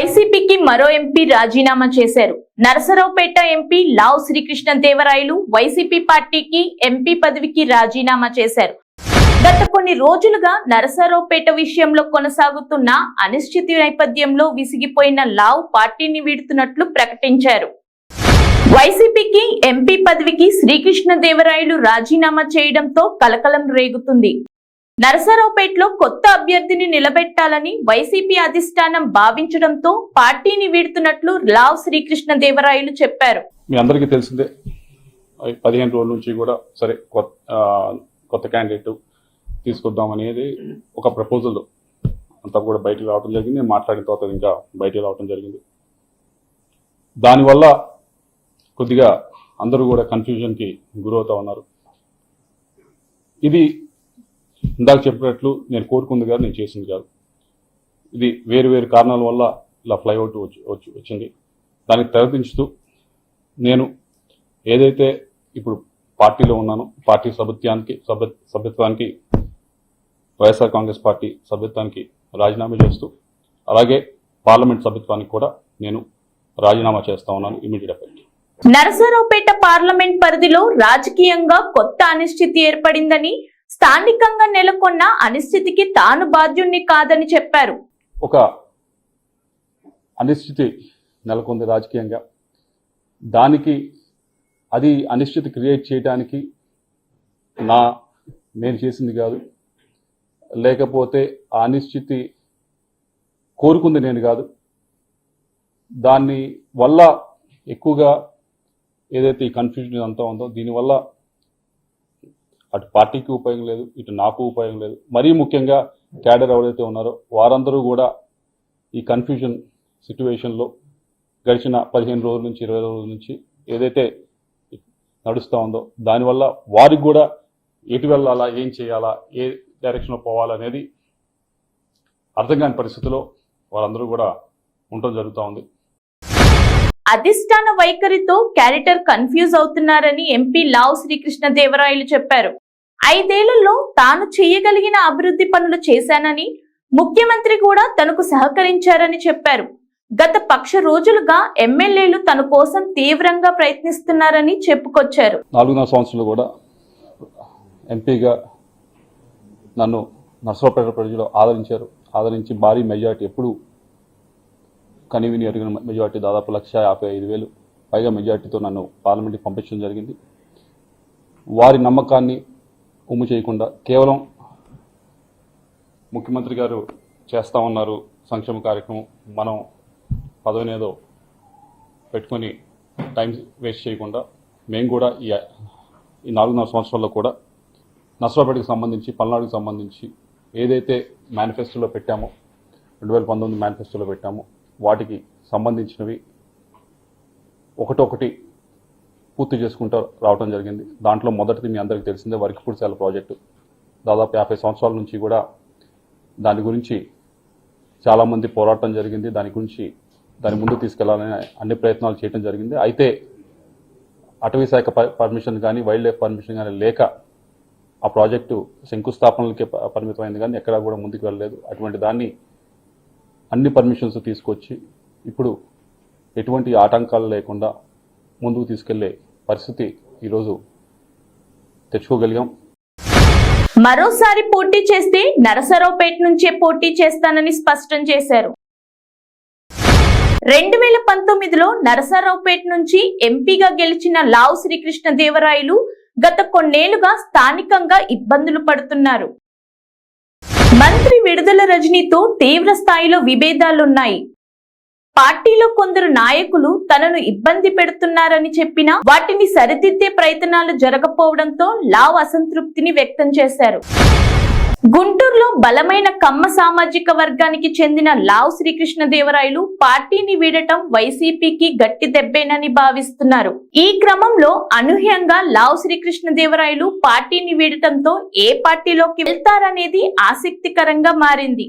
వైసీపీకి మరో ఎంపీ రాజీనామా చేశారు. నరసరావుపేట ఎంపీ లావ్ శ్రీకృష్ణ దేవరాయలు వైసీపీ పార్టీకి ఎంపీ పదవికి రాజీనామా చేశారు. గత కొన్ని రోజులుగా నరసరావుపేట విషయంలో కొనసాగుతున్న అనిశ్చితి నేపథ్యంలో విసిగిపోయిన లావ్ పార్టీని వీడుతున్నట్లు ప్రకటించారు. వైసీపీకి ఎంపీ పదవికి శ్రీకృష్ణదేవరాయలు రాజీనామా చేయడంతో కలకలం రేగుతుంది. నరసరావుపేటలో కొత్త అభ్యర్థిని నిలబెట్టాలని వైసీపీ అధిష్టానం భావించడంతో పార్టీని వీడుతున్నట్లు లావ్ శ్రీకృష్ణదేవరాయలు చెప్పారు. మీ అందరికీ తెలిసిందే పదిహేను రోజుల నుంచి కూడా సరే కొత్త కొత్త క్యాండిడేట్ తీసుకొద్దాం అనేది ఒక ప్రపోజల్ అంతా కూడా బయటకు రావడం జరిగింది నేను మాట్లాడిన తర్వాత ఇంకా బయటకు రావడం జరిగింది. దానివల్ల కొద్దిగా అందరూ కూడా కన్ఫ్యూజన్కి గురవుతా ఉన్నారు. ఇది ఇందాక చెప్పినట్లు నేను కోరుకుంది కాదు నేను చేసింది కాదు. ఇది వేరు వేరు కారణాల వల్ల ఇలా ఫ్లైఅవుట్ వచ్చి వచ్చి వచ్చింది. దానికి తెరదించుతూ నేను ఏదైతే ఇప్పుడు పార్టీలో ఉన్నానో పార్టీ సభ్యత్వానికి సభ్య సభ్యత్వానికి వైఎస్ఆర్ కాంగ్రెస్ పార్టీ సభ్యత్వానికి రాజీనామా చేస్తూ అలాగే పార్లమెంట్ సభ్యత్వానికి కూడా నేను రాజీనామా చేస్తా ఉన్నాను ఇమీడియట్ ఎఫెక్ట్ నరసరావుపేట పార్లమెంట్ పరిధిలో రాజకీయంగా కొత్త అనిశ్చితి ఏర్పడిందని స్థానికంగా నెలకొన్న అనిశ్చితికి తాను బాధ్యుణ్ణి కాదని చెప్పారు. ఒక అనిశ్చితి నెలకొంది రాజకీయంగా. దానికి అది అనిశ్చితి క్రియేట్ చేయడానికి నా నేను చేసింది కాదు. లేకపోతే ఆ అనిశ్చితి కోరుకుంది నేను కాదు. దాన్ని వల్ల ఎక్కువగా ఏదైతే ఈ కన్ఫ్యూజన్ అంతా ఉందో దీనివల్ల అటు పార్టీకి ఉపయోగం లేదు ఇటు నాకు ఉపయోగం లేదు. మరీ ముఖ్యంగా క్యాడర్ ఎవరైతే ఉన్నారో వారందరూ కూడా ఈ కన్ఫ్యూజన్ సిట్యువేషన్లో గడిచిన పదిహేను రోజుల నుంచి ఇరవై రోజుల నుంచి ఏదైతే నడుస్తూ ఉందో దానివల్ల వారికి కూడా ఎటు వెళ్ళాలా ఏం చేయాలా ఏ డైరెక్షన్లో పోవాలనేది అర్థం కాని పరిస్థితిలో వారందరూ కూడా ఉండటం జరుగుతూ ఉంది. అధిష్టాన వైఖరితో క్యారెక్టర్ కన్ఫ్యూజ్ అవుతున్నారని ఎంపీ లావ్ శ్రీకృష్ణ దేవరాయలు చెప్పారు. ఐదేళ్ళలో తాను చేయగలిగిన అభివృద్ధి పనులు చేశానని ముఖ్యమంత్రి కూడా తనకు సహకరించారని చెప్పారు. గత పక్ష రోజులుగా ఎమ్మెల్యేలు తన కోసం తీవ్రంగా ప్రయత్నిస్తున్నారని చెప్పుకొచ్చారు. నాలుగున్నర సంవత్సరాలు కూడా ఎంపీగా నన్ను నర్సరావుపేట ప్రజలు ఆదరించారు. ఆదరించి భారీ మెజార్టీ ఎప్పుడు కనివిని ఎరిగిన మెజార్టీ దాదాపు లక్ష యాభై ఐదు వేలు పైగా మెజార్టీతో నన్ను పార్లమెంట్కి పంపించడం జరిగింది. వారి నమ్మకాన్ని ఉమ్ము చేయకుండా కేవలం ముఖ్యమంత్రి గారు చేస్తా ఉన్నారు సంక్షేమ కార్యక్రమం మనం పదవినేదో పెట్టుకొని టైం వేస్ట్ చేయకుండా మేము కూడా ఈ ఈ నాలుగున్నర సంవత్సరాల్లో కూడా నర్సరాపేటకి సంబంధించి పల్నాడుకి సంబంధించి ఏదైతే మేనిఫెస్టోలో పెట్టామో రెండు వేల పంతొమ్మిది మేనిఫెస్టోలో పెట్టామో వాటికి సంబంధించినవి ఒకటొకటి పూర్తి చేసుకుంటూ రావడం జరిగింది. దాంట్లో మొదటిది మీ అందరికీ తెలిసిందే వర్కిపూడిశాల ప్రాజెక్టు. దాదాపు యాభై సంవత్సరాల నుంచి కూడా దాని గురించి చాలామంది పోరాటం జరిగింది. దాని గురించి దాని ముందు తీసుకెళ్ళాలని అన్ని ప్రయత్నాలు చేయడం జరిగింది. అయితే అటవీ శాఖ ప- పర్మిషన్ కానీ వైల్డ్ లైఫ్ పర్మిషన్ కానీ లేక ఆ ప్రాజెక్టు శంకుస్థాపనలకే పరిమితమైంది కానీ ఎక్కడా కూడా ముందుకు వెళ్ళలేదు. అటువంటి దాన్ని అన్ని పర్మిషన్స్ తీసుకొచ్చి ఇప్పుడు ఎటువంటి ఆటంకాలు లేకుండా ముందుకు తీసుకెళ్ళే పరిస్థితి ఈరోజు తెచ్చుకోగలిగాం. మరోసారి పోటీ చేస్తే నరసరావుపేట నుంచే పోటీ చేస్తానని స్పష్టం చేశారు. రెండు వేల పంతొమ్మిదిలో నరసరావుపేట నుంచి ఎంపీగా గెలిచిన లావు శ్రీకృష్ణ దేవరాయలు గత కొన్నేళ్ళుగా స్థానికంగా ఇబ్బందులు పడుతున్నారు. మంత్రి విడుదల రజనీతో తీవ్ర స్థాయిలో విభేదాలున్నాయి. పార్టీలో కొందరు నాయకులు తనను ఇబ్బంది పెడుతున్నారని చెప్పినా వాటిని సరిదిద్దే ప్రయత్నాలు జరగపోవడంతో లావ్ అసంతృప్తిని వ్యక్తం చేశారు. గుంటూరులో బలమైన కమ్మ సామాజిక వర్గానికి చెందిన లావ్ శ్రీకృష్ణదేవరాయలు పార్టీని వీడటం వైసీపీకి గట్టి దెబ్బేనని భావిస్తున్నారు. ఈ క్రమంలో అనూహ్యంగా లావ్ శ్రీకృష్ణదేవరాయలు పార్టీని వీడటంతో ఏ పార్టీలోకి వెళ్తారనేది ఆసక్తికరంగా మారింది.